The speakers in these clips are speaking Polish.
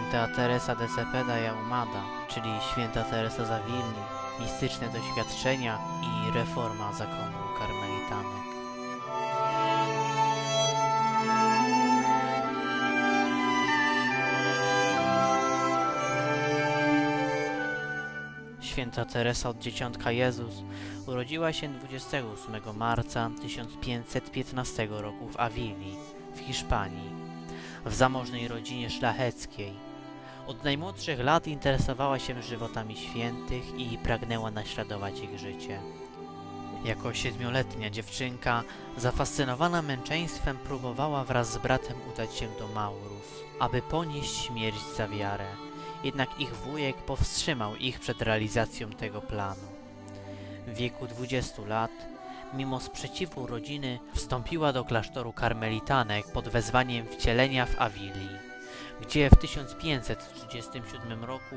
Święta Teresa de Cepeda i Ahumada, czyli Święta Teresa z Awilni, mistyczne doświadczenia i reforma zakonu karmelitanek. Święta Teresa od Dzieciątka Jezus urodziła się 28 marca 1515 roku w Awilii, w Hiszpanii, w zamożnej rodzinie szlacheckiej. Od najmłodszych lat interesowała się żywotami świętych i pragnęła naśladować ich życie. Jako siedmioletnia dziewczynka, zafascynowana męczeństwem, próbowała wraz z bratem udać się do Maurów, aby ponieść śmierć za wiarę. Jednak ich wujek powstrzymał ich przed realizacją tego planu. W wieku 20 lat, mimo sprzeciwu rodziny, wstąpiła do klasztoru karmelitanek pod wezwaniem wcielenia w Awilii, gdzie w 1537 roku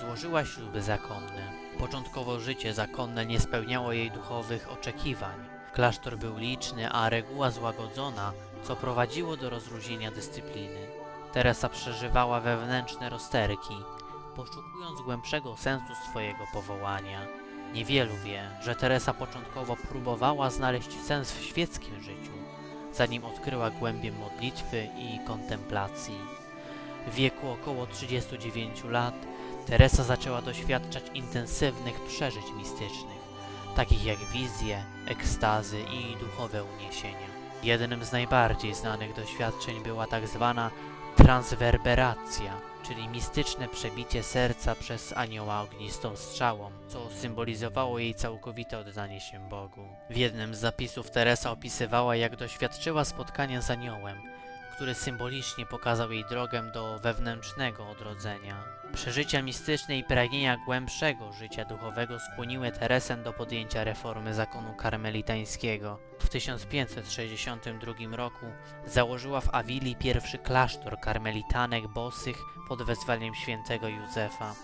złożyła śluby zakonne. Początkowo życie zakonne nie spełniało jej duchowych oczekiwań. Klasztor był liczny, a reguła złagodzona, co prowadziło do rozluźnienia dyscypliny. Teresa przeżywała wewnętrzne rozterki, poszukując głębszego sensu swojego powołania. Niewielu wie, że Teresa początkowo próbowała znaleźć sens w świeckim życiu, zanim odkryła głębię modlitwy i kontemplacji. W wieku około 39 lat Teresa zaczęła doświadczać intensywnych przeżyć mistycznych, takich jak wizje, ekstazy i duchowe uniesienia. Jednym z najbardziej znanych doświadczeń była tak zwana transwerberacja, czyli mistyczne przebicie serca przez anioła ognistą strzałą, co symbolizowało jej całkowite oddanie się Bogu. W jednym z zapisów Teresa opisywała, jak doświadczyła spotkania z aniołem, który symbolicznie pokazał jej drogę do wewnętrznego odrodzenia. Przeżycia mistyczne i pragnienia głębszego życia duchowego skłoniły Teresę do podjęcia reformy zakonu karmelitańskiego. W 1562 roku założyła w Awilii pierwszy klasztor karmelitanek bosych pod wezwaniem świętego Józefa,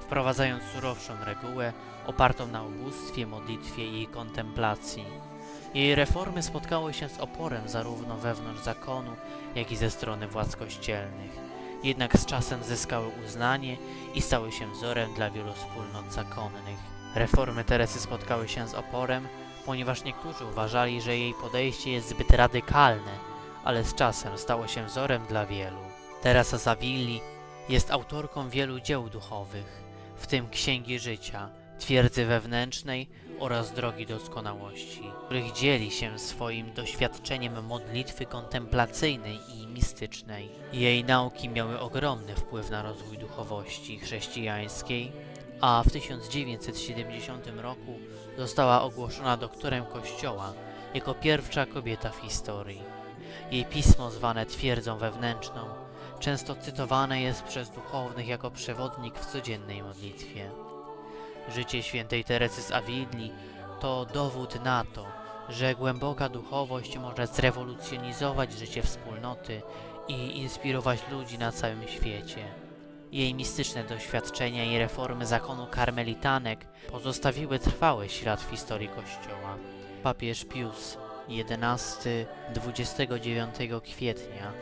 wprowadzając surowszą regułę opartą na ubóstwie, modlitwie i kontemplacji. Jej reformy spotkały się z oporem zarówno wewnątrz zakonu, jak i ze strony władz kościelnych. Jednak z czasem zyskały uznanie i stały się wzorem dla wielu wspólnot zakonnych. Reformy Teresy spotkały się z oporem, ponieważ niektórzy uważali, że jej podejście jest zbyt radykalne, ale z czasem stało się wzorem dla wielu. Teresa Zawilli jest autorką wielu dzieł duchowych, w tym Księgi Życia, Twierdzy Wewnętrznej oraz Drogi Doskonałości, których dzieli się swoim doświadczeniem modlitwy kontemplacyjnej i mistycznej. Jej nauki miały ogromny wpływ na rozwój duchowości chrześcijańskiej, a w 1970 roku została ogłoszona doktorem Kościoła jako pierwsza kobieta w historii. Jej pismo, zwane Twierdzą Wewnętrzną, często cytowane jest przez duchownych jako przewodnik w codziennej modlitwie. Życie świętej Teresy z Awilii to dowód na to, że głęboka duchowość może zrewolucjonizować życie wspólnoty i inspirować ludzi na całym świecie. Jej mistyczne doświadczenia i reformy zakonu karmelitanek pozostawiły trwały ślad w historii Kościoła. Papież Pius XI 29 kwietnia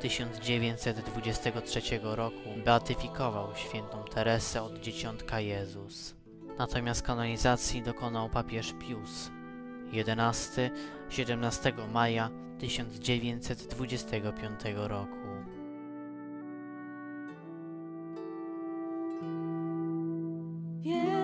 1923 roku beatyfikował świętą Teresę od Dzieciątka Jezus. Natomiast kanonizacji dokonał papież Pius XI 17 maja 1925 roku. Yeah.